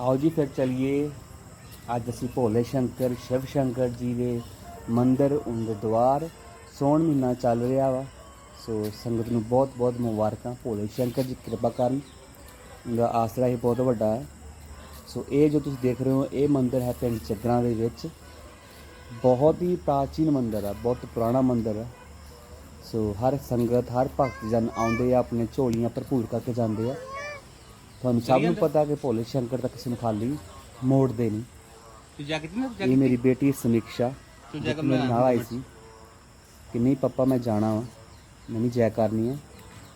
ਆਓ ਜੀ ਫਿਰ ਚਲਿਏ। ਅੱਜ ਅਸੀਂ ਭੋਲੇ ਸ਼ੰਕਰ, ਸ਼ਿਵ ਸ਼ੰਕਰ ਜੀ ਦੇ ਮੰਦਿਰ ਉਹਦੇ ਦੁਆਰ ਸੋਹਣ ਮਹੀਨਾ ਚੱਲ ਰਿਹਾ ਵਾ, ਸੋ ਸੰਗਤ ਨੂੰ ਬਹੁਤ ਬਹੁਤ ਮੁਬਾਰਕਾਂ। ਭੋਲੇ ਸ਼ੰਕਰ ਜੀ, ਕਿਰਪਾ ਕਰਨ। ਉਹਦਾ ਆਸਰਾ ਹੀ ਬਹੁਤ ਵੱਡਾ ਹੈ। ਸੋ ਇਹ ਜੋ ਤੁਸੀਂ ਦੇਖ ਰਹੇ ਹੋ, ਇਹ ਮੰਦਿਰ ਹੈ ਪਿੰਡ ਚੱਗਰਾਂ ਦੇ ਵਿੱਚ। ਬਹੁਤ ਹੀ ਪ੍ਰਾਚੀਨ ਮੰਦਿਰ ਹੈ, ਬਹੁਤ ਪੁਰਾਣਾ ਮੰਦਿਰ ਹੈ। ਸੋ ਹਰ ਸੰਗਤ, ਹਰ ਭਗਤ ਜਨ ਆਉਂਦੇ ਆ, ਆਪਣੇ ਝੋਲੀਆਂ ਭਰਪੂਰ ਕਰਕੇ ਜਾਂਦੇ ਆ। ਤੁਹਾਨੂੰ ਸਭ ਨੂੰ ਪਤਾ ਕਿ ਭੋਲੇ ਸ਼ੰਕਰ ਤਾਂ ਕਿਸੇ ਨੂੰ ਖਾਲੀ ਮੋੜਦੇ ਨਹੀਂ। ਤੂੰ ਜਾ ਕੇ ਨਾ ਇਹ ਮੇਰੀ ਬੇਟੀ ਸਮੀਕਸ਼ਾ ਤੂੰ ਜੋ ਜਾ ਕਿ ਮੇਰੇ ਮੈਂ ਨਾਲ ਆਈ ਸੀ ਕਿ ਨਹੀਂ ਪਪਾ ਮੈਂ ਜਾਣਾ ਵਾ। ਮੈਂ ਨਹੀਂ ਜੈ ਕਰਨੀ ਹੈ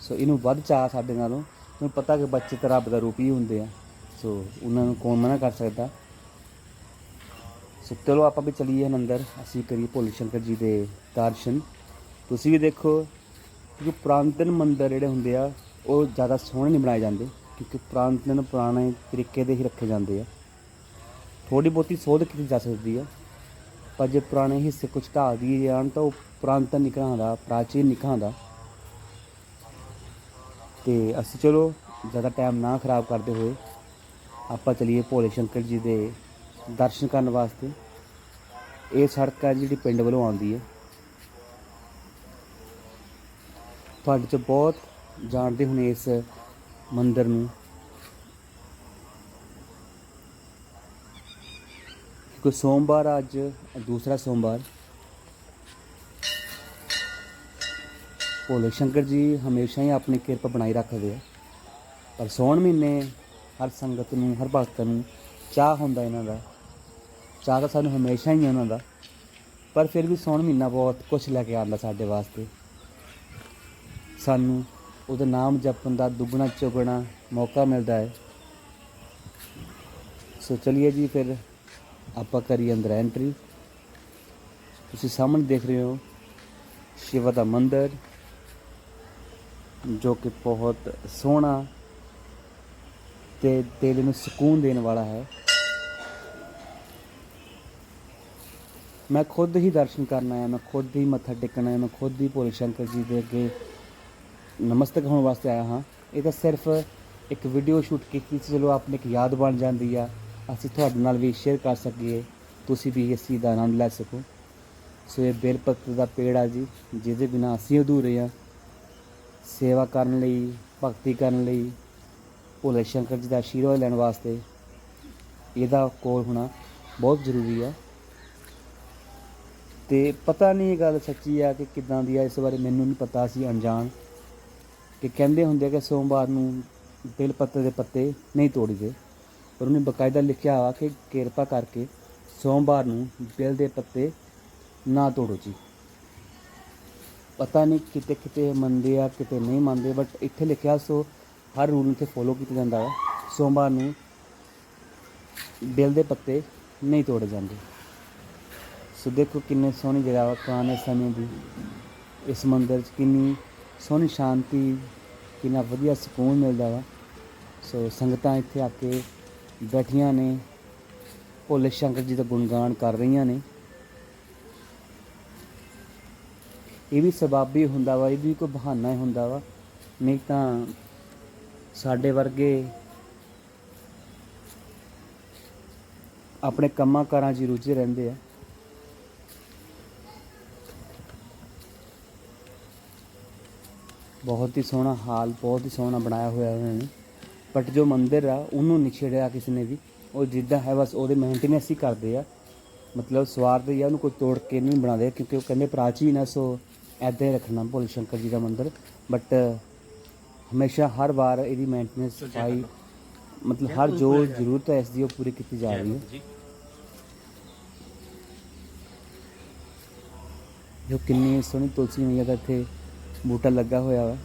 ਸੋ ਇਹਨੂੰ ਵੱਧ ਚਾਹ ਸਾਡੇ ਨਾਲੋਂ। ਤੁਹਾਨੂੰ ਪਤਾ ਕਿ ਬੱਚੇ ਤਾਂ ਰੱਬ ਦਾ ਰੂਪ ਹੀ ਹੁੰਦੇ ਆ। ਸੋ ਉਹਨਾਂ ਨੂੰ ਕੌਣ ਮਨਾ ਕਰ ਸਕਦਾ? ਸੋ ਚਲੋ ਆਪਾਂ ਵੀ ਚਲੀਏ ਮੰਦਰ ਅਸੀਂ ਕਰੀਏ ਭੋਲੇ ਸ਼ੰਕਰ ਜੀ ਦੇ ਦਰਸ਼ਨ। ਤੁਸੀਂ ਵੀ ਦੇਖੋ ਕਿ ਪੁਰਾਤਨ ਮੰਦਰ ਜਿਹੜੇ ਹੁੰਦੇ ਆ ਉਹ ਜ਼ਿਆਦਾ ਸੋਹਣੇ ਨਹੀਂ ਬਣਾਏ ਜਾਂਦੇ। ਕਿਉਂਕਿ ਪੁਰਾਤਨ ਪੁਰਾਣੇ ਤਰੀਕੇ ਦੇ ਹੀ ਰੱਖੇ ਜਾਂਦੇ ਆ। ਥੋੜੀ ਬਹੁਤੀ ਸੋਧ ਕੀਤੀ ਜਾ ਸਕਦੀ ਆ। ਪਰ ਜੇ ਪੁਰਾਣੇ ਹਿੱਸੇ ਕੁਝ ਢਾਹ ਦੀ ਜਾਣ ਤਾਂ ਉਹ ਪੁਰਾਤਨ ਨਿਕਲਾਂ ਦਾ, ਪ੍ਰਾਚੀਨ ਨਿਕਲਾਂ ਦਾ। ਤੇ ਅਸੀਂ ਚਲੋ, ਜ਼ਿਆਦਾ ਟਾਈਮ ਨਾ ਖਰਾਬ ਕਰਦੇ ਹੋਏ ਆਪਾਂ ਚਲੀਏ ਭੋਲੇ ਸ਼ੰਕਰ ਜੀ ਦੇ ਦਰਸ਼ਨ ਕਰਨ ਵਾਸਤੇ। ਇਹ ਸੜਕ ਹੈ ਜਿਹੜੀ ਪਿੰਡ ਵੱਲੋਂ ਆਉਂਦੀ ਹੈ ਤੁਹਾਡੇ ਚ ਬਹੁਤ ਜਾਣਦੇ ਹੁਣ ਇਸ ਮੰਦਿਰ ਨੂੰ। ਕਿ ਸੋਮਵਾਰ ਅੱਜ, ਦੂਸਰਾ ਸੋਮਵਾਰ। ਭੋਲੇ ਸ਼ੰਕਰ ਜੀ ਹਮੇਸ਼ਾ ਹੀ ਆਪਣੀ ਕਿਰਪਾ ਬਣਾਈ ਰੱਖਦੇ ਆ। ਪਰ ਸੌਣ ਮਹੀਨੇ ਹਰ ਸੰਗਤ ਨੂੰ, ਹਰ ਭਗਤ ਨੂੰ ਚਾਹ ਹੁੰਦਾ ਇਹਨਾਂ ਦਾ। ਚਾਹ ਤਾਂ ਸਾਨੂੰ ਹਮੇਸ਼ਾ ਹੀ ਹੈ ਉਹਨਾਂ ਦਾ। ਪਰ ਫਿਰ ਵੀ ਸੌਣ ਮਹੀਨਾ ਬਹੁਤ ਕੁਝ ਲੈ ਕੇ ਆਉਂਦਾ ਸਾਡੇ ਵਾਸਤੇ। ਸਾਨੂੰ ਉਹਦਾ ਨਾਮ ਜਪਣ ਦਾ, ਦੁੱਗਣਾ ਚੌਗਣਾ ਮੌਕਾ ਮਿਲਦਾ ਹੈ। ਸੋ ਚਲਿਏ ਜੀ ਫਿਰ ਆਪਾਂ ਕਰੀਏ ਅੰਦਰ ਐਂਟਰੀ ਤੁਸੀਂ ਸਾਹਮਣੇ ਦੇਖ ਰਹੇ ਹੋ ਸ਼ਿਵਾ ਦਾ ਮੰਦਿਰ, ਜੋ ਕਿ ਬਹੁਤ ਸੋਹਣਾ ਤੇ ਦਿਲ ਨੂੰ ਸਕੂਨ ਦੇਣ ਵਾਲਾ ਹੈ। ਮੈਂ ਖੁਦ ਹੀ ਦਰਸ਼ਨ ਕਰਨ ਆਇਆ, ਮੈਂ ਖੁਦ ਹੀ ਮੱਥਾ ਟੇਕਣਾ ਆਇਆ, ਮੈਂ ਖੁਦ ਹੀ ਭੋਲੇ ਸ਼ੰਕਰ ਜੀ ਦੇ ਅੱਗੇ ਨਮਸਤਕ ਹੋਣ ਵਾਸਤੇ ਆਇਆ ਹਾਂ। ਇਹ ਤਾਂ ਸਿਰਫ ਇੱਕ ਵੀਡੀਓ ਸ਼ੂਟ ਕੀਤੀ ਸੀ, ਚਲੋ ਆਪਣੀ ਇੱਕ ਯਾਦ ਬਣ ਜਾਂਦੀ ਆ। ਅਸੀਂ ਤੁਹਾਡੇ ਨਾਲ ਵੀ ਸ਼ੇਅਰ ਕਰ ਸਕੀਏ। ਤੁਸੀਂ ਵੀ ਇਸ ਚੀਜ਼ ਦਾ ਆਨੰਦ ਲੈ ਸਕੋ। ਸੋ ਇਹ ਬੇਲ ਪੱਤਰ ਦਾ ਪੇੜ ਆ ਜੀ, ਜਿਹਦੇ ਬਿਨਾ ਅਸੀਂ ਅਧੂਰੇ ਆ। ਸੇਵਾ ਕਰਨ ਲਈ, ਭਗਤੀ ਕਰਨ ਲਈ, ਭੋਲੇ ਸ਼ੰਕਰ ਜੀ ਦਾ ਆਸ਼ੀਰਵਾਦ ਲੈਣ ਵਾਸਤੇ ਇਹਦਾ ਕੋਲ ਹੋਣਾ ਬਹੁਤ ਜ਼ਰੂਰੀ ਆ। ਤੇ ਪਤਾ ਨਹੀਂ ਇਹ ਗੱਲ ਸੱਚੀ ਆ ਕਿ ਕਿਦਾਂ ਦੀ ਆ, ਇਸ ਬਾਰੇ ਮੈਨੂੰ ਨਹੀਂ ਪਤਾ ਸੀ ਅਣਜਾਣ। ਕਿ ਕਹਿੰਦੇ ਹੁੰਦੇ ਆ ਕਿ ਸੋਮਵਾਰ ਨੂੰ ਬੇਲ ਪੱਤੇ ਦੇ ਪੱਤੇ ਨਹੀਂ ਤੋੜੀਦੇ। ਪਰ ਉਹਨੇ ਬਕਾਇਦਾ ਲਿਖਿਆ ਆ ਕਿ ਕਿਰਪਾ ਕਰਕੇ ਸੋਮਵਾਰ ਨੂੰ ਬੇਲ ਦੇ ਪੱਤੇ ਨਾ ਤੋੜੋ ਜੀ। ਪਤਾ ਨਹੀਂ ਕਿਤੇ ਕਿਤੇ ਮੰਨਦੇ ਆ, ਕਿਤੇ ਨਹੀਂ ਮੰਨਦੇ ਬਟ ਇੱਥੇ ਲਿਖਿਆ ਸੋ ਹਰ ਰੂਲ ਨੂੰ ਤੇ ਫੋਲੋ ਕੀਤਾ ਜਾਂਦਾ ਹੈ ਸੋਮਵਾਰ ਨੂੰ ਬੇਲ ਦੇ ਪੱਤੇ ਨਹੀਂ ਤੋੜੇ ਜਾਂਦੇ। ਸੋ ਦੇਖੋ ਕਿੰਨੇ ਸੋਹਣੀ ਜਗ੍ਹਾ ਵਾ ਪੁਰਾਣੇ ਸਮੇਂ ਦੀ। ਇਸ ਮੰਦਰ 'ਚ ਕਿੰਨੀ ਸੋਹਣੀ ਸ਼ਾਂਤੀ, ਕਿੰਨਾ ਵਧੀਆ ਸਕੂਨ ਮਿਲਦਾ ਵਾ। ਸੋ ਸੰਗਤਾਂ ਇੱਥੇ ਆ ਕੇ ਬੈਠੀਆਂ ਨੇ। ਭੋਲੇ ਸ਼ੰਕਰ ਜੀ ਦਾ ਗੁਣਗਾਨ ਕਰ ਰਹੀਆਂ ਨੇ। ਇਹ ਵੀ ਸਬਬ ਹੀ ਹੁੰਦਾ ਵਾ, ਇਹ ਵੀ ਕੋਈ ਬਹਾਨਾ ਹੀ ਹੁੰਦਾ ਵਾ। ਨਹੀਂ ਤਾਂ ਸਾਡੇ ਵਰਗੇ ਆਪਣੇ ਕੰਮਾਂ ਕਾਰਾਂ 'ਚ ਹੀ ਰੁੱਝੇ ਰਹਿੰਦੇ ਆ। ਬਹੁਤ ਹੀ ਸੋਹਣਾ ਹਾਲ ਬਹੁਤ ਹੀ ਸੋਹਣਾ ਬਣਾਇਆ ਹੋਇਆ ਇਹਨਾਂ ਨੇ। ਬਟ ਜੋ ਮੰਦਿਰ ਆ ਉਹਨੂੰ ਨਹੀਂ ਛੇੜਿਆ ਕਿਸੇ ਨੇ ਵੀ। ਉਹ ਜਿੱਦਾਂ ਹੈ ਬਸ ਉਹਦੇ ਮੇਨਟੇਨੈਂਸ ਹੀ ਕਰਦੇ ਆ। ਮਤਲਬ ਸਵਾਰਥ ਹੀ ਆ ਉਹਨੂੰ ਕੋਈ ਤੋੜ ਕੇ ਨਹੀਂ ਬਣਾਉਂਦੇ ਕਿਉਂਕਿ ਉਹ ਕਹਿੰਦੇ ਪ੍ਰਾਚੀਨ ਹੈ ਸੋ ਐਦਾਂ ਹੀ ਰੱਖਣਾ ਭੋਲੇ ਸ਼ੰਕਰ ਜੀ ਦਾ ਮੰਦਿਰ। ਬਟ ਹਮੇਸ਼ਾ ਹਰ ਵਾਰ ਇਹਦੀ ਮੇਨਟੇਨੈਂਸ ਸਫ਼ਾਈ ਮਤਲਬ ਹਰ ਜੋ ਜ਼ਰੂਰਤ ਹੈ ਇਸ ਦੀ ਉਹ ਪੂਰੀ ਕੀਤੀ ਜਾ ਰਹੀ ਹੈ। ਜੀ ਜੋ। ਕਿੰਨੀ ਸੋਹਣੀ ਤੁਲਸੀ ਮਈਆ ਦਾ ਇੱਥੇ। ਬੂਟਾ ਲੱਗਾ ਹੋਇਆ ਵਾ।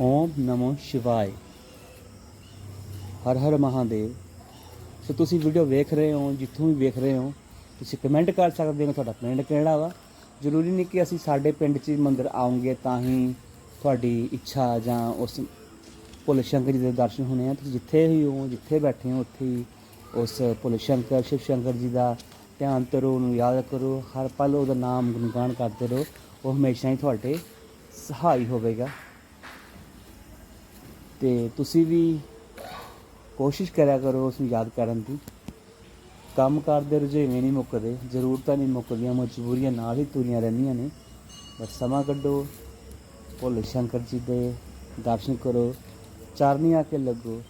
ਓਮ ਨਮੋ ਸ਼ਿਵਾਏ। ਹਰ ਹਰ ਮਹਾਦੇਵ। ਸੋ ਤੁਸੀਂ ਵੀਡੀਓ ਵੇਖ ਰਹੇ ਹੋ, ਜਿੱਥੋਂ ਵੀ ਵੇਖ ਰਹੇ ਹੋ, ਤੁਸੀਂ ਕਮੈਂਟ ਕਰ ਸਕਦੇ ਹੋ ਤੁਹਾਡਾ ਪਿੰਡ ਕਿਹੜਾ ਵਾ। ਜ਼ਰੂਰੀ ਨਹੀਂ ਕਿ ਅਸੀਂ ਸਾਡੇ ਪਿੰਡ 'ਚ ਹੀ ਮੰਦਿਰ ਆਉਂਗੇ ਤਾਂ ਹੀ ਤੁਹਾਡੀ ਇੱਛਾ ਜਾਂ ਉਸ ਭੋਲੇ ਸ਼ੰਕਰ ਜੀ ਦੇ ਦਰਸ਼ਨ ਹੋਣੇ ਆ। ਤੁਸੀਂ ਜਿੱਥੇ ਵੀ ਹੋ, ਜਿੱਥੇ ਬੈਠੇ ਹੋ, ਉੱਥੇ ਹੀ ਉਸ ਭੋਲੇ ਸ਼ੰਕਰ, ਸ਼ਿਵ ਸ਼ੰਕਰ ਜੀ ਦਾ ਧਿਆਨ ਕਰੋ ਉਹਨੂੰ ਯਾਦ ਕਰੋ। ਹਰ ਪਲ ਉਹਦਾ ਨਾਮ ਗੁਣਗਾਨ ਕਰਦੇ ਰਹੋ। ਉਹ ਹਮੇਸ਼ਾ ਹੀ ਤੁਹਾਡੇ ਸਹਾਈ ਹੋਵੇਗਾ। ਤੇ ਤੁਸੀਂ ਵੀ ਕੋਸ਼ਿਸ਼ ਕਰਿਆ ਕਰੋ ਉਸ ਨੂੰ ਯਾਦ ਕਰਨ ਦੀ। ਕੰਮ ਕਰਦੇ ਰੁਝੇਵੇਂ ਨਹੀਂ ਮੁੱਕਦੇ, ਜ਼ਰੂਰਤਾਂ ਨਹੀਂ ਮੁੱਕਦੀਆਂ, ਮਜਬੂਰੀਆਂ ਨਾਲ ਹੀ ਤੁਰੀਆਂ ਰਹਿੰਦੀਆਂ ਨੇ। ਬਸ ਸਮਾਂ ਕੱਢੋ, ਭੋਲੇ ਸ਼ੰਕਰ ਜੀ ਦੇ ਦਰਸ਼ਨ ਕਰੋ, ਚਰਨੀ ਆ ਕੇ ਲੱਗੋ,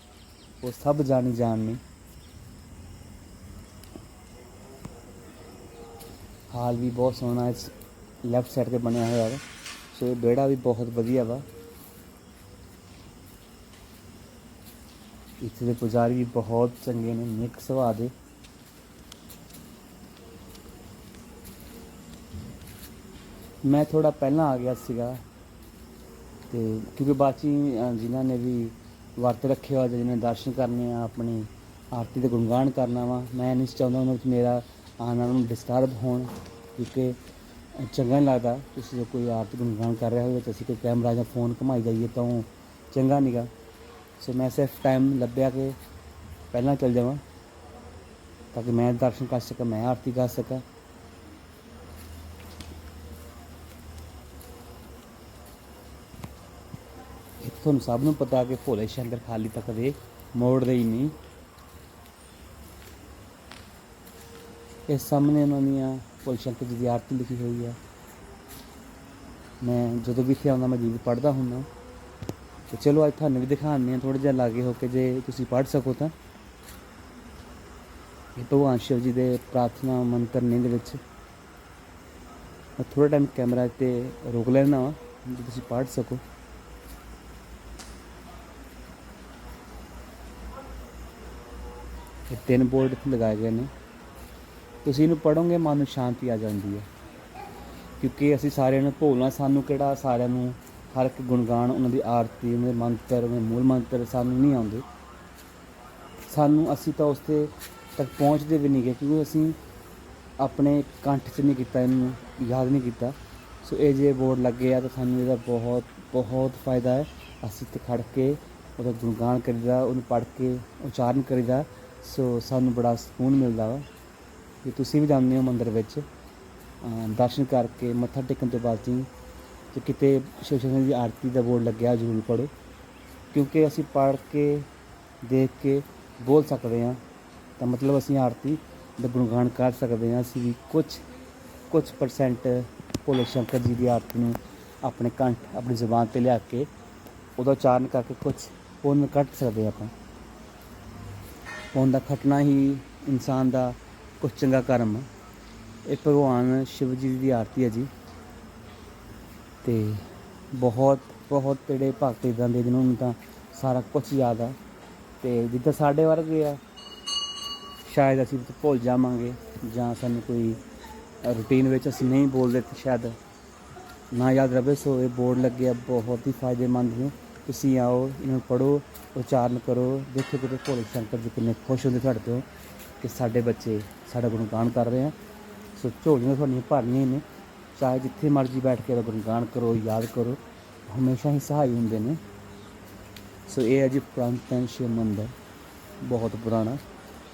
ਉਹ ਸਭ ਜਾਣੀ ਜਾਣਨੀ ਹਾਲ ਵੀ ਬਹੁਤ ਸੋਹਣਾ ਇਸ ਲੈਫਟ ਸਾਈਡ ਤੇ ਬਣਿਆ ਹੋਇਆ ਹੈ ਸੋ ਇਹ ਵਿਹੜਾ ਵੀ ਬਹੁਤ ਵਧੀਆ ਵਾ। ਇੱਥੇ ਦੇ ਪੁਜਾਰੀ ਵੀ ਬਹੁਤ ਚੰਗੇ ਨੇ ਨਿੱਕ ਸੁਭਾਅ ਦੇ। ਮੈਂ ਥੋੜਾ ਪਹਿਲਾਂ ਆ ਗਿਆ ਸੀਗਾ ਤੇ ਕਿਉਂਕਿ ਬਾਚੀ ਜਿਨ੍ਹਾਂ ਨੇ ਵੀ ਵਰਤ ਰੱਖਿਆ ਹੋਇਆ ਜਿਹਨੇ ਦਰਸ਼ਨ ਕਰਨੇ ਆ, ਆਪਣੀ ਆਰਤੀ ਦੇ ਗੁਣਗਾਨ ਕਰਨਾ ਵਾ, ਮੈਂ ਨਹੀਂ ਚਾਹੁੰਦਾ ਉਹਨਾਂ ਵਿੱਚ ਮੇਰਾ ਆਉਣ ਨਾਲ ਡਿਸਟਰਬ ਹੋਣ, ਕਿਉਂਕਿ ਚੰਗਾ ਨਹੀਂ ਲੱਗਦਾ। ਤੁਸੀਂ ਜੇ ਕੋਈ ਆਰਤੀ ਗੁਣਗਾਨ ਕਰ ਰਿਹਾ ਹੋਵੇ, ਤਾਂ ਅਸੀਂ ਕੋਈ ਕੈਮਰਾ ਜਾਂ ਫੋਨ ਘੁਮਾਈ ਜਾਈਏ ਤਾਂ ਉਹ ਚੰਗਾ ਨਹੀਂਗਾ ਸੋ ਮੈਂ ਸਿਰਫ ਟਾਈਮ ਲੱਭਿਆ ਕਿ ਪਹਿਲਾਂ ਚੱਲ ਜਾਵਾਂ, ਤਾਂ ਕਿ ਮੈਂ ਦਰਸ਼ਨ ਕਰ ਸਕਾਂ, ਮੈਂ ਆਰਤੀ ਕਰ ਸਕਾਂ। ਤੁਹਾਨੂੰ ਸਭ ਨੂੰ ਪਤਾ ਕਿ ਭੋਲੇ ਸ਼ੰਕਰ ਖਾਲੀ ਤੱਕ ਦੇ ਮੋੜਦੇ ਹੀ ਨਹੀਂ। ਇਸ ਸਾਹਮਣੇ ਉਹਨਾਂ ਦੀਆਂ ਭੋਲੇ ਸ਼ੰਕਰ ਜੀ ਦੀ ਆਰਤੀ ਲਿਖੀ ਹੋਈ ਹੈ। ਮੈਂ ਜਦੋਂ ਵੀ ਇੱਥੇ ਆਉਂਦਾ ਮੈਂ ਜੀ ਪੜ੍ਹਦਾ ਹੁੰਦਾ। ਤੇ ਚਲੋ, ਅੱਜ ਤੁਹਾਨੂੰ ਵੀ ਦਿਖਾਉਂਦੇ ਹਾਂ ਥੋੜਾ ਜਿਹਾ ਲਾਗੇ ਹੋ ਕੇ ਜੇ ਤੁਸੀਂ ਪੜ੍ਹ ਸਕੋ ਤਾਂ। ਇਹ ਭਗਵਾਨ ਸ਼ਿਵ ਜੀ ਦੇ ਪ੍ਰਾਰਥਨਾ ਮੰਤਰ ਨੇ ਦੇ ਵਿੱਚ। ਮੈਂ ਥੋੜਾ ਟਾਈਮ ਕੈਮਰਾ ਤੇ ਰੋਕ ਲੈਣਾ ਵਾ, ਜੇ ਤੁਸੀਂ ਪੜ੍ਹ ਸਕੋ। ਇਹ ਤਿੰਨ ਬੋਰਡ ਲਗਾਏ ਗਏ ਨੇ। ਤੁਸੀਂ ਇਹਨੂੰ ਪੜੋਗੇ ਮਨ ਨੂੰ ਸ਼ਾਂਤੀ ਆ ਜਾਂਦੀ ਹੈ। ਕਿਉਂਕਿ ਅਸੀਂ ਸਾਰਿਆਂ ਨੂੰ ਭੋਲਣਾ, ਸਾਨੂੰ ਕਿਹੜਾ ਸਾਰਿਆਂ ਨੂੰ ਹਰ ਇੱਕ ਗੁਣਗਾਨ, ਉਹਨਾਂ ਦੀ ਆਰਤੀ, ਉਹਨਾਂ ਦੇ ਮੰਤਰ, ਉਹਨਾਂ ਦੇ ਮੂਲ ਮੰਤਰ ਸਾਨੂੰ ਨਹੀਂ ਆਉਂਦੇ। ਸਾਨੂੰ ਅਸੀਂ ਤਾਂ ਉਸ ਤੇ ਤੱਕ ਪਹੁੰਚਦੇ ਵੀ ਨਹੀਂ ਗਏ, ਕਿਉਂਕਿ ਅਸੀਂ ਆਪਣੇ ਕੰਠ 'ਚ ਨਹੀਂ ਕੀਤਾ, ਇਹਨੂੰ ਯਾਦ ਨਹੀਂ ਕੀਤਾ। ਸੋ ਇਹ ਜੇ ਬੋਰਡ ਲੱਗੇ ਆ ਤਾਂ ਸਾਨੂੰ ਇਹਦਾ ਬਹੁਤ ਬਹੁਤ ਫਾਇਦਾ ਹੈ। ਅਸੀਂ ਤੇ ਖੜ ਕੇ ਉਹਦਾ ਗੁਣਗਾਨ ਕਰੀਦਾ, ਉਹਨੂੰ ਪੜ੍ਹ ਕੇ ਉਚਾਰਨ ਕਰੀਦਾ, ਸੋ ਸਾਨੂੰ ਬੜਾ ਸਕੂਨ ਮਿਲਦਾ ਵਾ। ਕਿ ਤੁਸੀਂ ਵੀ ਜਾਂਦੇ ਹੋ ਮੰਦਿਰ ਵਿੱਚ ਦਰਸ਼ਨ ਕਰਕੇ ਮੱਥਾ ਟੇਕਣ ਤੋਂ ਬਾਅਦ ਜੀ, ਤੇ ਕਿਤੇ ਸ਼ਿਵ ਸ਼ੰਕਰ ਦੀ ਆਰਤੀ ਦਾ ਬੋਰਡ ਲੱਗਿਆ ਜ਼ਰੂਰ ਪੜੋ ਕਿਉਂਕਿ ਅਸੀਂ ਪੜ੍ਹ ਕੇ, ਦੇਖ ਕੇ ਬੋਲ ਸਕਦੇ ਹਾਂ। ਤਾਂ ਮਤਲਬ ਅਸੀਂ ਆਰਤੀ ਦਾ ਗੁਣਗਾਨ ਕਰ ਸਕਦੇ ਹਾਂ, ਅਸੀਂ ਵੀ ਕੁਝ ਕੁਝ ਪਰਸੈਂਟ ਭੋਲੇ ਸ਼ੰਕਰ ਜੀ ਦੀ ਆਰਤੀ ਨੂੰ ਆਪਣੇ ਕੰਠ, ਆਪਣੀ ਜ਼ੁਬਾਨ ਤੇ ਲਿਆ ਕੇ, ਉਹਦਾ ਉਚਾਰਨ ਕਰਕੇ ਕੁਝ ਪੁੰਨ ਕੱਟ ਸਕਦੇ ਆਪਾਂ। ਪੁੰਨ ਦਾ ਖਟਣਾ ਹੀ ਇਨਸਾਨ ਦਾ ਕੁਝ ਚੰਗਾ ਕਰਮ। ਇਹ ਭਗਵਾਨ ਸ਼ਿਵ ਜੀ ਦੀ ਆਰਤੀ ਹੈ ਜੀ। ਤੇ ਬਹੁਤ ਬਹੁਤ ਜਿਹੜੇ ਭਗਤ ਇਦਾਂ ਦੇ ਜਿਨ੍ਹਾਂ ਨੂੰ ਤਾਂ ਸਾਰਾ ਕੁਝ ਯਾਦ ਆ। ਤੇ ਜਿੱਦਾਂ ਸਾਡੇ ਵਰਗੇ ਆ, ਸ਼ਾਇਦ ਅਸੀਂ ਭੁੱਲ ਜਾਵਾਂਗੇ ਜਾਂ ਸਾਨੂੰ ਕੋਈ ਰੂਟੀਨ ਵਿੱਚ ਅਸੀਂ ਨਹੀਂ ਬੋਲਦੇ ਤੇ ਸ਼ਾਇਦ ਨਾ ਯਾਦ ਰਵੇ। ਸੋ ਇਹ ਬੋਰਡ ਲੱਗੇ ਆ, ਬਹੁਤ ਹੀ ਫਾਇਦੇਮੰਦ ਨੇ। ਤੁਸੀਂ ਆਓ, ਇਹਨਾਂ ਨੂੰ ਪੜੋ ਉਚਾਰਨ ਕਰੋ, ਦੇਖੋ ਕਿਤੇ ਭੋਲੇ ਸ਼ੰਕਰ ਜੀ ਕਿੰਨੇ ਖੁਸ਼ ਹੁੰਦੇ ਤੁਹਾਡੇ ਤੋਂ। ਕਿ ਸਾਡੇ ਬੱਚੇ ਸਾਡਾ ਗੁਣਗਾਨ ਕਰ ਰਹੇ ਆ। ਸੋ ਝੋਲੀਆਂ ਤੁਹਾਡੀਆਂ ਭਰਨੀਆਂ ਹੀ ਨੇ। ਚਾਹੇ ਜਿੱਥੇ ਮਰਜ਼ੀ ਬੈਠ ਕੇ ਇਹਦਾ ਗੁਣਗਾਨ ਕਰੋ, ਯਾਦ ਕਰੋ, ਹਮੇਸ਼ਾ ਹੀ ਸਹਾਈ ਹੁੰਦੇ ਨੇ। ਸੋ ਇਹ ਹੈ ਜੀ ਪ੍ਰਾਂਤਨ ਸ਼ਿਵ ਮੰਦਰ। ਬਹੁਤ ਪੁਰਾਣਾ।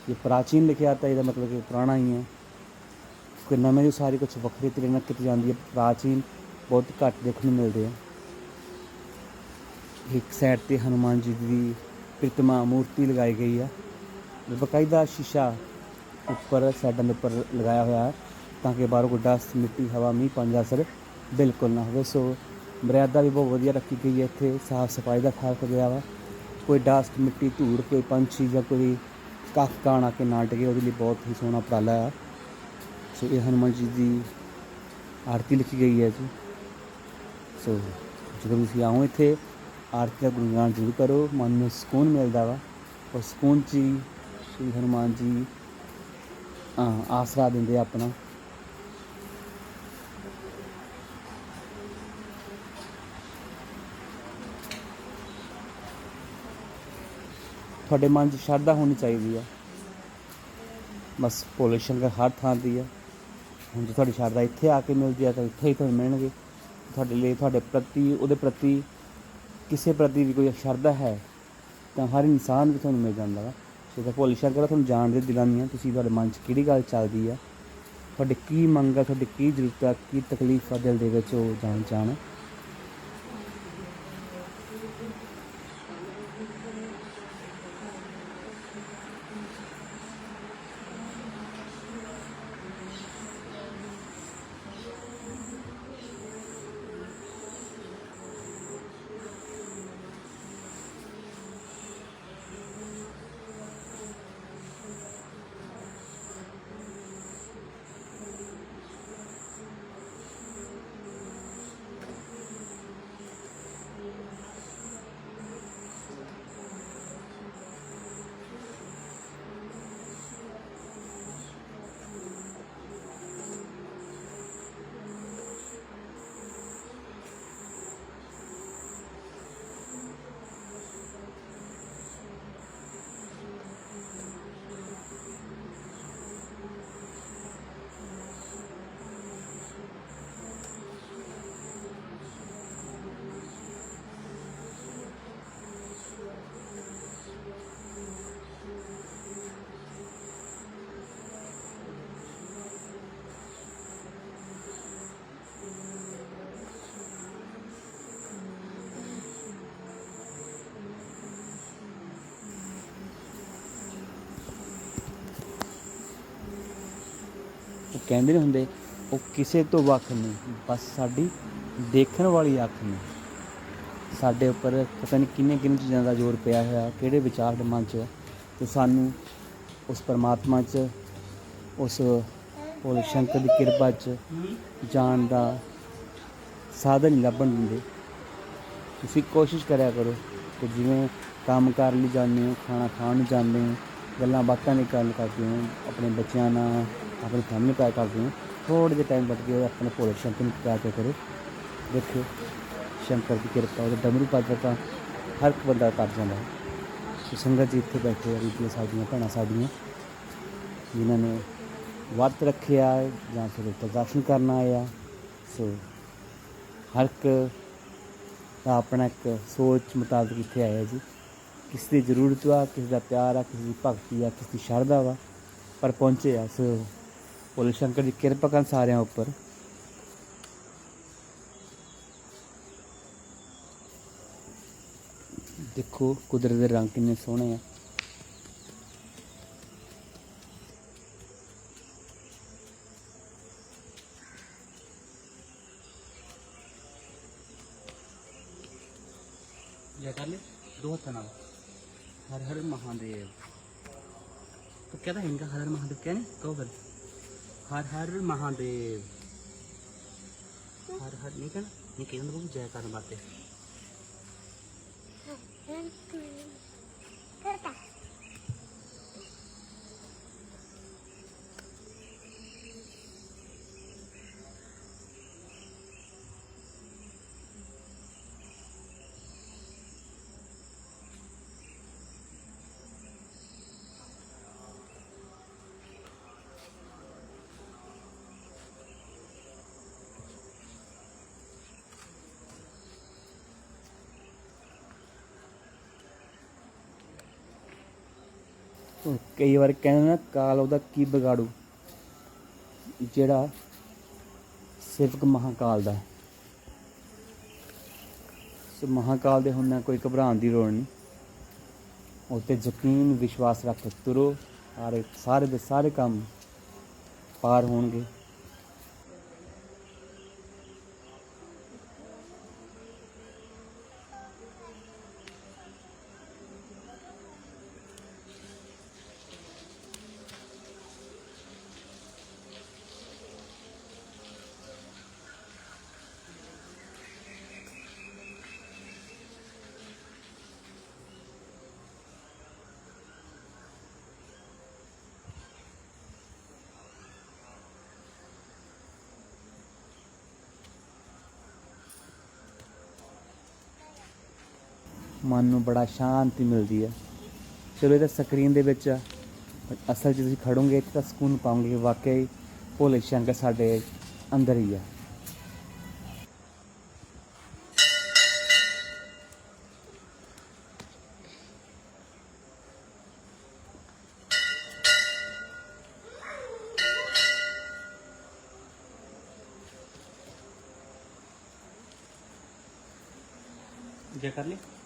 ਇਹ ਪ੍ਰਾਚੀਨ ਲਿਖਿਆ ਤਾਂ ਇਹਦਾ ਮਤਲਬ ਕਿ ਪੁਰਾਣਾ ਹੀ ਹੈ। ਕੋਈ ਨਵੇਂ ਜੋ ਸਾਰੇ ਕੁਝ ਵੱਖਰੇ ਤਰੀਕੇ ਨਾਲ ਕੀਤੀ ਜਾਂਦੀ ਹੈ। ਪ੍ਰਾਚੀਨ ਬਹੁਤ ਘੱਟ ਦੇਖਣ ਨੂੰ ਮਿਲਦੇ ਆ। ਇੱਕ ਸਾਈਡ ਤੇ ਹਨੂਮਾਨ ਜੀ ਦੀ ਪ੍ਰਤਿਮਾ ਮੂਰਤੀ ਲਗਾਈ ਗਈ ਆ। ਬਕਾਇਦਾ ਸ਼ੀਸ਼ਾ ਉੱਪਰ ਸਾਈਡਾਂ ਦੇ ਉੱਪਰ ਲਗਾਇਆ ਹੋਇਆ ਹੈ ਤਾਂ ਕਿ ਬਾਹਰੋਂ ਕੋਈ ਡਸਟ ਮਿੱਟੀ, ਹਵਾ, ਮੀਂਹ, ਪਾਣੀ ਦਾ ਅਸਰ ਬਿਲਕੁਲ ਨਾ ਹੋਵੇ। ਸੋ ਮਰਿਆਦਾ ਵੀ ਬਹੁਤ ਵਧੀਆ ਰੱਖੀ ਗਈ ਹੈ ਇੱਥੇ। ਸਾਫ਼ ਸਫ਼ਾਈ ਦਾ ਖਿਆਲ ਰੱਖਿਆ ਗਿਆ ਵਾ। ਕੋਈ ਡਸਟ ਮਿੱਟੀ, ਧੂੜ, ਕੋਈ ਪੰਛੀ ਜਾਂ ਕੋਈ ਕੱਖ ਕਾਣ ਆ ਕੇ ਨਾ ਡਿੱਗੇ, ਉਹਦੇ ਲਈ ਬਹੁਤ ਹੀ ਸੋਹਣਾ ਉਪਰਾਲਾ ਆ। ਸੋ ਇਹ ਹਨੂਮਾਨ ਜੀ ਦੀ ਆਰਤੀ ਲਿਖੀ ਗਈ ਹੈ ਜੀ। ਸੋ ਜਦੋਂ ਤੁਸੀਂ ਆਓ ਇੱਥੇ, ਆਰਤੀ ਦਾ ਗੁਣਗਾਨ ਜ਼ਰੂਰ ਕਰੋ। ਮਨ ਨੂੰ ਸਕੂਨ ਮਿਲਦਾ ਵਾ। ਉਹ ਸਕੂਨ 'ਚ ਹੀ ਸ਼੍ਰੀ ਹਨੂਮਾਨ ਜੀ ਆਸਰਾ ਦਿੰਦੇ ਆਪਣਾ। ਤੁਹਾਡੇ ਮਨ 'ਚ ਸ਼ਰਧਾ ਹੋਣੀ ਚਾਹੀਦੀ ਆ। ਬਸ ਭੋਲੇ ਸ਼ੰਕਰ ਹਰ ਥਾਂ ਦੀ ਆ। ਹੁਣ ਜੇ ਤੁਹਾਡੀ ਸ਼ਰਧਾ ਇੱਥੇ ਆ ਕੇ ਮਿਲਦੀ ਆ ਤਾਂ ਇੱਥੇ ਹੀ ਤੁਹਾਨੂੰ ਮਿਲਣਗੇ। ਤੁਹਾਡੇ ਲਈ, ਤੁਹਾਡੇ ਪ੍ਰਤੀ, ਉਹਦੇ ਪ੍ਰਤੀ, ਕਿਸੇ ਪ੍ਰਤੀ ਵੀ ਕੋਈ ਸ਼ਰਧਾ ਹੈ, ਤਾਂ ਹਰ ਇਨਸਾਨ ਵੀ ਤੁਹਾਨੂੰ ਮਿਲ ਜਾਂਦਾ ਵਾ। ਸੋ ਤਾਂ ਭੋਲੇ ਸ਼ੰਕਰ, ਤੁਹਾਨੂੰ ਜਾਣਦੇ ਦਿਲਾਂ ਦੀਆਂ ਤੁਸੀਂ ਤੁਹਾਡੇ ਮਨ 'ਚ ਕਿਹੜੀ ਗੱਲ ਚੱਲਦੀ ਆ? ਤੁਹਾਡੀ ਕੀ ਮੰਗ ਆ, ਤੁਹਾਡੀ ਕੀ ਜ਼ਰੂਰਤ ਆ, ਕੀ ਤਕਲੀਫ ਆ ਦਿਲ ਦੇ ਵਿੱਚ ਉਹ ਜਾਣ ਜਾਣ ਕਹਿੰਦੇ ਨਹੀਂ ਹੁੰਦੇ, ਉਹ ਕਿਸੇ ਤੋਂ ਵੱਖ ਨਹੀਂ ਬਸ ਸਾਡੀ ਦੇਖਣ ਵਾਲੀ ਅੱਖ ਨੇ। ਸਾਡੇ ਉੱਪਰ ਪਤਾ ਨਹੀਂ ਕਿੰਨੇ ਕਿੰਨੇ ਚੀਜ਼ਾਂ ਦਾ ਜ਼ੋਰ ਪਿਆ ਹੋਇਆ, ਕਿਹੜੇ ਵਿਚਾਰ ਦੇ ਮਨ 'ਚ, ਤੇ ਸਾਨੂੰ ਉਸ ਪਰਮਾਤਮਾ 'ਚ, ਉਸ ਭੋਲੇ ਸ਼ੰਕਰ ਦੀ ਕਿਰਪਾ 'ਚ ਜਾਣ ਦਾ ਸਾਧਨ ਨਹੀਂ ਲੱਭਣ ਦਿੰਦੇ। ਤੁਸੀਂ ਕੋਸ਼ਿਸ਼ ਕਰਿਆ ਕਰੋ ਕਿ ਜਿਵੇਂ ਕੰਮ ਕਰਨ ਲਈ ਜਾਂਦੇ ਹੋ, ਖਾਣਾ ਖਾਣ ਨੂੰ ਜਾਂਦੇ ਹੋ ਗੱਲਾਂ ਬਾਤਾਂ ਦੀ ਗੱਲ ਕਰਦੇ ਹੋ, ਆਪਣੇ ਬੱਚਿਆਂ ਨਾਲ ਆਪਣੀ ਫੈਮਿਲੀ ਪਿਆਰ ਕਰਦੇ ਹੋ। ਥੋੜ੍ਹੇ ਜਿਹੇ ਟਾਈਮ ਕੱਢ ਕੇ ਆਪਣੇ ਭੋਲੇ ਸ਼ੰਕਰ ਨੂੰ ਪਿਆਰ ਕੇ ਕਰੋ। ਦੇਖਿਓ ਸ਼ੰਕਰ ਦੀ ਕਿਰਪਾ, ਉਹਦੇ ਡਮਰੂ ਪਾਤਰ ਤਾਂ ਹਰ ਇੱਕ ਬੰਦਾ ਕਰ ਜਾਂਦਾ ਹੈ। ਸੋ ਸੰਗਤ ਜੀ ਇੱਥੇ ਬੈਠੇ ਆ ਰੀਤੀਆਂ ਸਾਡੀਆਂ, ਭੈਣਾਂ ਸਾਡੀਆਂ, ਜਿਨ੍ਹਾਂ ਨੇ ਵਰਤ ਰੱਖਿਆ ਜਾਂ ਫਿਰ ਦਰਸ਼ਨ ਕਰਨ ਆਏ ਆ। ਸੋ, ਹਰ ਇੱਕ ਦਾ ਆਪਣਾ ਇੱਕ ਸੋਚ ਮੁਤਾਬਕ ਇੱਥੇ ਆਇਆ ਜੀ। ਕਿਸੇ ਦੀ ਜ਼ਰੂਰਤ ਆ ਕਿਸੇ ਦਾ ਪਿਆਰ ਆ ਕਿਸੇ ਦੀ ਭਗਤੀ ਆ ਕਿਸੇ ਦੀ ਸ਼ਰਧਾ ਵਾ ਪਰ ਪਹੁੰਚੇ ਆ ਸੋ ਭੋਲੇ ਸ਼ੰਕਰ ਦੀ ਕਿਰਪਾ ਕਰਨ ਸਾਰਿਆਂ ਉੱਪਰ ਦੇਖੋ ਕੁਦਰਤ ਦੇ ਰੰਗ ਕਿੰਨੇ ਸੋਹਣੇ ਆ ਇਹ ਕਰ ਲੈ ਦੋ ਹੱਥਾਂ ਨਾਲ हर हर महादेव तो क्या था इनका हर हर महादेव क्या नहीं कहो फिर हर हर महादेव हर हर नहीं कहना नहीं कहना जय कारण बातें ਕਈ ਵਾਰ ਕਹਿੰਦੇ ਨਾ ਕਾਲ ਉਹਦਾ ਕੀ ਵਿਗਾੜੂ? ਜਿਹੜਾ ਸੇਵਕ ਮਹਾਕਾਲ ਦਾ ਹੈ। ਸੋ ਮਹਾਕਾਲ ਦੇ ਹੁੰਦਿਆਂ ਕੋਈ ਘਬਰਾਉਣ ਦੀ ਲੋੜ ਨਹੀਂ। ਉਹ 'ਤੇ ਯਕੀਨ, ਵਿਸ਼ਵਾਸ ਰੱਖ, ਤੁਰੋ। ਸਾਰੇ ਸਾਰੇ ਦੇ ਸਾਰੇ ਕੰਮ ਪਾਰ ਹੋਣਗੇ। ਮਨ ਨੂੰ ਬੜਾ ਸ਼ਾਂਤੀ ਮਿਲਦੀ ਹੈ। ਚਲੋ ਇਹ ਤਾਂ ਸਕਰੀਨ ਦੇ ਵਿੱਚ ਅਸਲ 'ਚ ਤੁਸੀਂ ਖੜੋਗੇ ਤਾਂ ਸਕੂਨ ਪਾਉਂਗੇ, ਵਾਕਈ ਭੋਲੇ ਸ਼ੰਕਰ ਸਾਡੇ ਅੰਦਰ ਹੀ ਆ। ਜੇ ਕਰ ਲਈ।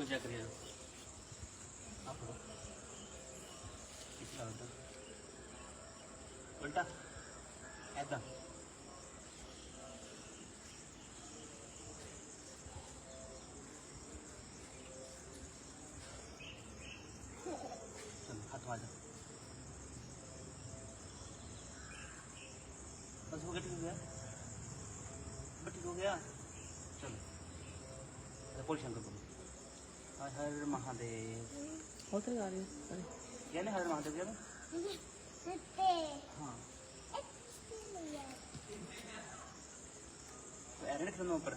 इसको चेक कर लो उल्टा ऐसा हाथ आ जा बस हो गया ठीक हो गया बट ठीक हो गया चलो पोल शंकर बोलो ¿Qué es lo es es es es lo que es lo que es lo que es lo que es lo que es lo que es lo que es lo que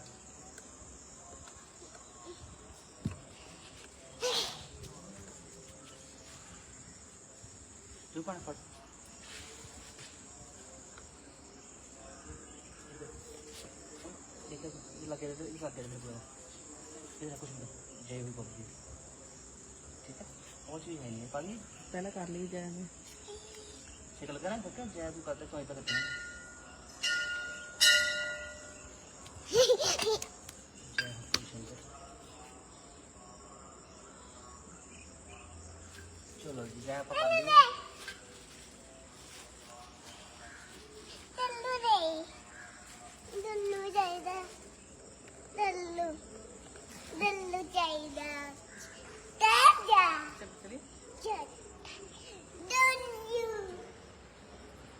es lo que es lo que es lo que es lo que es lo que es lo que es cewek kok gitu oh sih ini pagi pada kali jam saya kalau kan bukan saya buka tuh kau itu kan Coba lagi saya?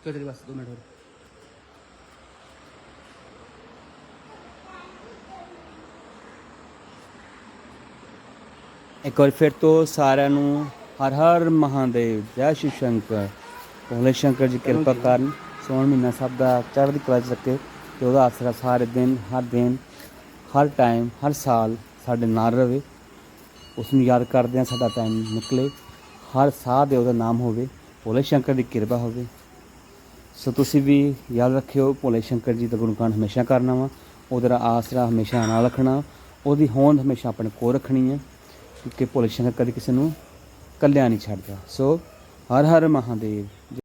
ਕਿਹੜੇ ਬਸ 2 minute ਹੋਰ ਇੱਕ ਵਾਰ ਫਿਰ ਤੋਂ ਸਾਰਿਆਂ ਨੂੰ ਹਰ ਹਰ ਮਹਾਦੇਵ ਜੈ ਸ਼੍ਰੀ ਸ਼ੰਕਰ ਭੋਲੇ ਸ਼ੰਕਰ ਜੀ ਕਿਰਪਾ ਕਰਨ ਸੋਹਣ ਮਹੀਨਾ ਸਭ ਦਾ ਚੜ੍ਹਦੀ ਕਲਾ ਚ ਰੱਖੇ ਤੇ ਉਹਦਾ ਆਸਰਾ ਸਾਰੇ ਦਿਨ ਹਰ ਦਿਨ ਹਰ ਟਾਈਮ ਹਰ ਸਾਲ ਸਾਡੇ ਨਾਲ ਰਹੇ ਉਸ ਨੂੰ ਯਾਦ ਕਰਦੇ ਆ ਸਾਡਾ ਟਾਈਮ ਨਿਕਲੇ ਹਰ ਸਾਹ ਦੇ ਉਹਦਾ ਨਾਮ ਹੋਵੇ ਭੋਲੇ ਸ਼ੰਕਰ ਦੀ ਕਿਰਪਾ ਹੋਵੇ ਸੋ ਤੁਸੀਂ ਵੀ ਯਾਦ ਰੱਖਿਓ, ਭੋਲੇ ਸ਼ੰਕਰ ਜੀ ਦਾ ਗੁਣਗਾਨ ਹਮੇਸ਼ਾ ਕਰਨਾ ਵਾ। ਉਹਦਾ ਆਸਰਾ ਹਮੇਸ਼ਾ ਨਾਲ ਰੱਖਣਾ। ਉਹਦੀ ਹੋਂਦ ਹਮੇਸ਼ਾ ਆਪਣੇ ਕੋਲ ਰੱਖਣੀ ਹੈ ਕਿਉਂਕਿ ਭੋਲੇ ਸ਼ੰਕਰ ਕਦੇ ਕਿਸੇ ਨੂੰ ਕੱਲਿਆ ਨਹੀਂ ਛੱਡਦਾ। ਸੋ ਹਰ ਹਰ ਮਹਾਦੇਵ।